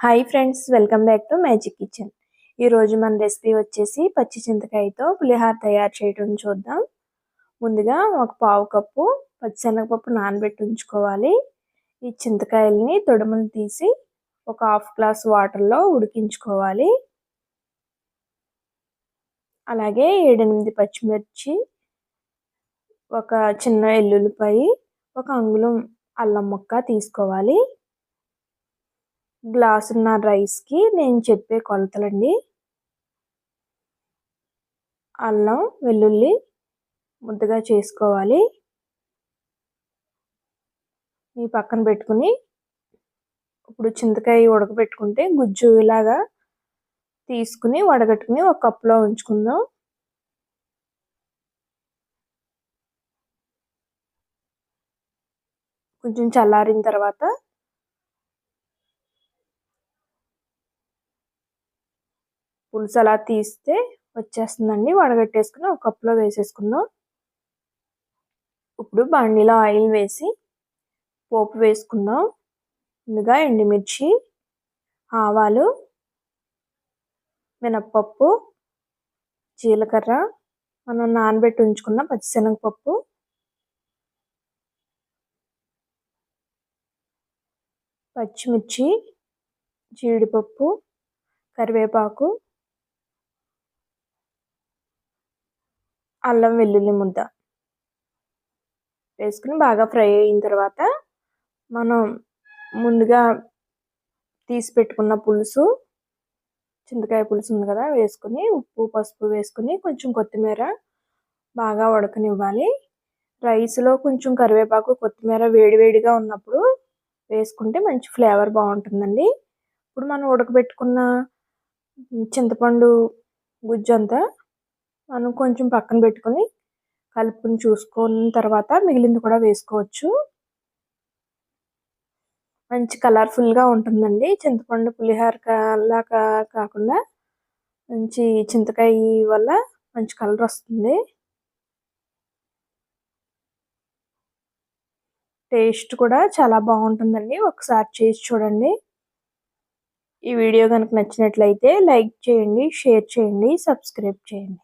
Hi friends welcome back to magic kitchen ఈరోజు మన recipe వచ్చేసి పచ్చి చింతకాయతో పులిహార తయారు చేయడం చూద్దాం. ముందుగా ఒక పావు కప్పు పచ్చిశనగపప్పు నానబెట్టి ఉంచుకోవాలి. ఈ చింతకాయల్ని తొడుములు తీసి ఒక హాఫ్ గ్లాస్ వాటర్లో ఉడికించుకోవాలి. అలాగే ఏడెనిమిది పచ్చిమిర్చి ఒక చిన్న ఎల్లుల్లిపై ఒక అంగుళం అల్లం ముక్క తీసుకోవాలి. గ్లాసున్న రైస్కి నేను చెప్పే కొలతలండి. అల్లం వెల్లుల్లి ముద్దగా చేసుకోవాలి. ఈ పక్కన పెట్టుకుని ఇప్పుడు చింతకాయ ఉడకబెట్టుకుంటే గుజ్జు ఇలాగా తీసుకుని వడగట్టుకుని ఒక కప్పులో ఉంచుకుందాం. కొంచెం చల్లారిన తర్వాత పులుసు అలా తీస్తే వచ్చేస్తుందండి. వడగట్టేసుకుని ఒక కప్లో వేసేసుకుందాం. ఇప్పుడు బండిలో ఆయిల్ వేసి పోపు వేసుకుందాం. ముందుగా ఎండుమిర్చి ఆవాలు మినప్పప్పు జీలకర్ర మనం నానబెట్టి ఉంచుకున్న పచ్చిశనగపప్పు పచ్చిమిర్చి జీడిపప్పు కరివేపాకు అల్లం వెల్లుల్లి ముద్ద వేసుకుని బాగా ఫ్రై అయిన తర్వాత మనం ముందుగా తీసి పెట్టుకున్న పులుసు చింతకాయ పులుసు ఉంది కదా వేసుకుని ఉప్పు పసుపు వేసుకుని కొంచెం కొత్తిమీర బాగా ఉడకనివ్వాలి. రైస్లో కొంచెం కరివేపాకు కొత్తిమీర వేడివేడిగా ఉన్నప్పుడు వేసుకుంటే మంచి ఫ్లేవర్ బాగుంటుందండి. ఇప్పుడు మనం ఉడకబెట్టుకున్న చింతపండు గుజ్జు అంతా మనం కొంచెం పక్కన పెట్టుకొని కలుపుని చూసుకున్న తర్వాత మిగిలింది కూడా వేసుకోవచ్చు. మంచి కలర్ఫుల్గా ఉంటుందండి. చింతపండు పులిహోర లాగా కాకుండా మంచి చింతకాయ వల్ల మంచి కలర్ వస్తుంది. టేస్ట్ కూడా చాలా బాగుంటుందండి. ఒకసారి చేసి చూడండి. ఈ వీడియో కనుక నచ్చినట్లయితే లైక్ చేయండి షేర్ చేయండి సబ్స్క్రైబ్ చేయండి.